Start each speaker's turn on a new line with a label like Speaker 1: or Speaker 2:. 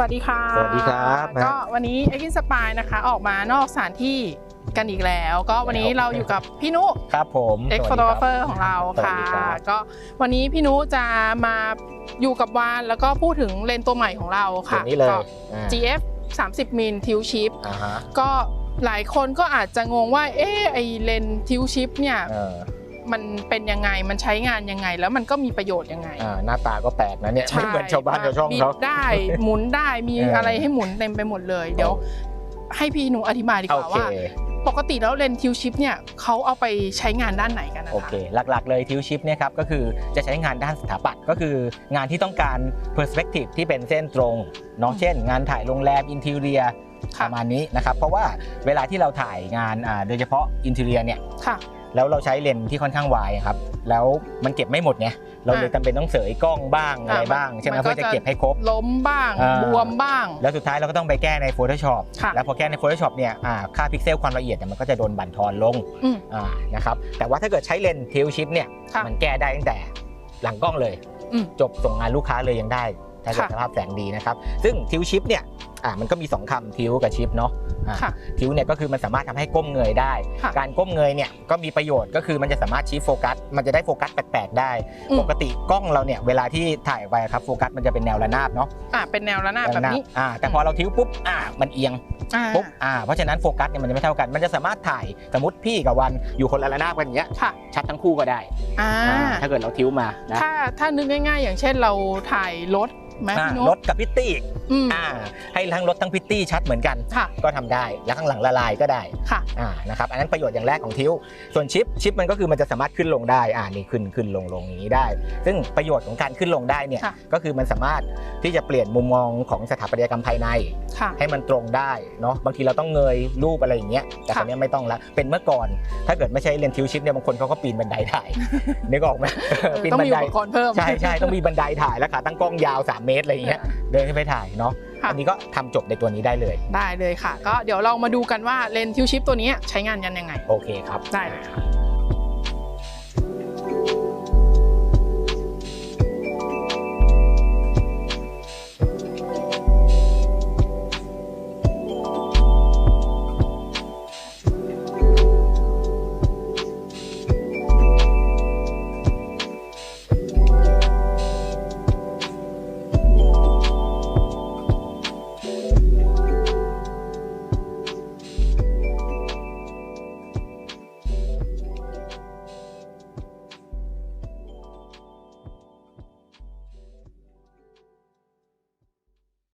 Speaker 1: สวัสดีค่ะ
Speaker 2: สวัสดีครับนะ
Speaker 1: ก็วันนี้เอ็กซ์สปายนะคะ ออกมานอกสถานที่กันอีกแล้ว ก็วันนี้เราอยู่กับพี่นุ
Speaker 2: ครับผม
Speaker 1: เอ็กซ์
Speaker 2: ส
Speaker 1: ฟ
Speaker 2: วั
Speaker 1: อ
Speaker 2: สดี
Speaker 1: ร์
Speaker 2: ค
Speaker 1: เฟอร์ของเรา
Speaker 2: สวัส
Speaker 1: ค่ะ
Speaker 2: ดีครับ
Speaker 1: ก็วันนี้พี่นุจะมาอยู่กับวานแล้วก็พูดถึงเลนส์ตัวใหม่ของเรา
Speaker 2: ตัว
Speaker 1: ค่ะ
Speaker 2: นี้เลย
Speaker 1: ก็
Speaker 2: อ่า
Speaker 1: GF 30มิลทิวชิป
Speaker 2: อ่าฮะ
Speaker 1: ก็หลายคนก็อาจจะงงว่าเอ๊ะไอเลนทิวชิปเนี่ย
Speaker 2: เออ
Speaker 1: มันเป็นยังไงมันใช้งานยังไง แล้วมันก็มีประโยชน์ยังไง
Speaker 2: อ่าหน้าตาก็แปลกนะเนี่ยไม่เหมือนชาวบ้านชาวช่อง
Speaker 1: บี
Speaker 2: เขา
Speaker 1: บได้หมุนได้มี
Speaker 2: เอออ
Speaker 1: อะไรให้หมุนเต็มไปหมดเลยเดี๋ยวให้พี่หนูอธิบายดีก
Speaker 2: โอ
Speaker 1: ว่า
Speaker 2: เค
Speaker 1: ว่าปกติแล้วเลนทิวชิปเนี่ยเขาเอาไปใช้งานด้านไหนกันนะ
Speaker 2: โอ
Speaker 1: คะ
Speaker 2: เค หลักๆเลยทิวชิปเนี่ยครับก็คือจะใช้งานด้านสถาปัตย์ก็คืองานที่ต้องการ perspective ที่เป็นเส้นตรงเนาะเช่น งานถ่ายโรงแรมอินทีเรียป
Speaker 1: ค่ะ
Speaker 2: ระมาณนี้นะครับเพราะว่าเวลาที่เราถ่ายงานอ่าโดยเฉพาะอินทีเรียเนี่ย
Speaker 1: ค่ะ
Speaker 2: แล้วเราใช้เลนส์ที่ค่อนข้างวายครับ แล้วมันเก็บไม่หมดไงเราเลย
Speaker 1: อะ
Speaker 2: จำเป็นต้องเสยกล้องบ้างอะไรบ้างใช่ไหม
Speaker 1: มันก็
Speaker 2: เพื่อจะเก็บให้ครบ
Speaker 1: ล้มบ้าง
Speaker 2: อ่า
Speaker 1: บวมบ้าง
Speaker 2: แล้วสุดท้ายเราก็ต้องไปแก้ใน Photoshop
Speaker 1: ค่ะ
Speaker 2: แล้วพอแก้ใน Photoshop เนี่ยอ่าค่าพิกเซลความละเอียดเนี่ยมันก็จะโดนบั่นทอนลง
Speaker 1: อืม
Speaker 2: อ่านะครับแต่ว่าถ้าเกิดใช้เลนส์เทลชิปเนี่ย
Speaker 1: ค่ะ
Speaker 2: มันแก้ได้ตั้งแต่หลังกล้องเลย
Speaker 1: อืม
Speaker 2: จบส่งงานลูกค้าเลยยังได้ถ้าเกิด
Speaker 1: ค่ะ
Speaker 2: สภาพแสงดีนะครับ ซึ่งทิวชิปเนี่ย อ่ามันก็มี 2คำทิวกับชิปเนาะอ่า
Speaker 1: ค่ะ
Speaker 2: ทิวเนี่ยก็คือมันสามารถทำให้ก้มเงยได้
Speaker 1: ค่ะ
Speaker 2: การก้มเงยเนี่ยก็มีประโยชน์ก็คือมันจะสามารถชี้โฟกัส มันจะได้โฟกัสแปลกๆได้
Speaker 1: อืม
Speaker 2: ปกติกล้องเราเนี่ยเวลาที่ถ่ายไปครับโฟกัสมันจะเป็นแนวระนาบเนาะ
Speaker 1: อ่าเป็นแนวระนาบแบบนี้
Speaker 2: อ่าแต่พอเราทิวปุ๊บอ่ามันเอียง
Speaker 1: อ่า
Speaker 2: ปุ๊บอ่าเพราะฉะนั้นโฟกัสเนี่ยมันจะไม่เท่ากัน มันจะสามารถถ่ายสมมติพี่กับวันอยู่คนละระนาบกันอย่างเงี้ย
Speaker 1: ค่ะ
Speaker 2: ชัดทั้งคู่ก็ได้
Speaker 1: อ่า
Speaker 2: อ่าถ้าเกิดเราทิ้วมานะ
Speaker 1: ถ้าถ้านึกง่าย ๆ อย่างเช่นเราถ่ายรถ ไหม
Speaker 2: อ่า
Speaker 1: พี่นุ
Speaker 2: รถกับพิตตี้
Speaker 1: อืม
Speaker 2: อ่าให้ทั้งรถทั้งพิตตี้ชัดเหมือนกัน
Speaker 1: ค่ะ
Speaker 2: ก็ทำได้ แล้วข้างหลังละลายก็ได้
Speaker 1: ค่ะ
Speaker 2: อ่านะครับอันนั้นประโยชน์อย่างแรกของทิวส่วนชิปชิปมันก็คือมันจะสามารถขึ้นลงได้อ่านี่ขึ้นขึ้นลงลงอย่างนี้ได้ ซึ่งประโยชน์ของการขึ้นลงได้เนี่ย
Speaker 1: ค่ะ
Speaker 2: ก็คือมันสามารถที่จะเปลี่ยนมุมมองของสถาปัตยกรรมภายใน
Speaker 1: ค่ะ
Speaker 2: ให้มันตรงได้เนาะบางทีเราต้องเงยรูปอะไรอย่างเงี้ยแต่
Speaker 1: ค่ะ
Speaker 2: ตอนนี้ยไม่ต้องละเป็นเมื่อก่อน ถ้าเกิดไม่ใช่เลนทิวชิปเนี่ยบางคนเขาก็ปีนบันไดถ่าย นึกออกไหม
Speaker 1: เออ
Speaker 2: ปีน
Speaker 1: ต้อง
Speaker 2: บั
Speaker 1: มี
Speaker 2: นได
Speaker 1: อุปกรณ์เพิ่ม
Speaker 2: ใช่ใช่ต้องมีบันไดถ่ายแล้วขาตั้งกล้องยาว 3 เมตรอะไรอย่างเงี้ยเดินขึ้นไปถ่ายเนาะ
Speaker 1: ค่ะ
Speaker 2: อันนี้ก็ทำจบในตัวนี้ได้เลย
Speaker 1: ได้เลยค่ะ ก็เดี๋ยวเรามาดูกันว่าเลนส์ทิวชิปตัวนี้ใช้งานกันยังไง
Speaker 2: โอเคครับ
Speaker 1: ได้เลยค่ะ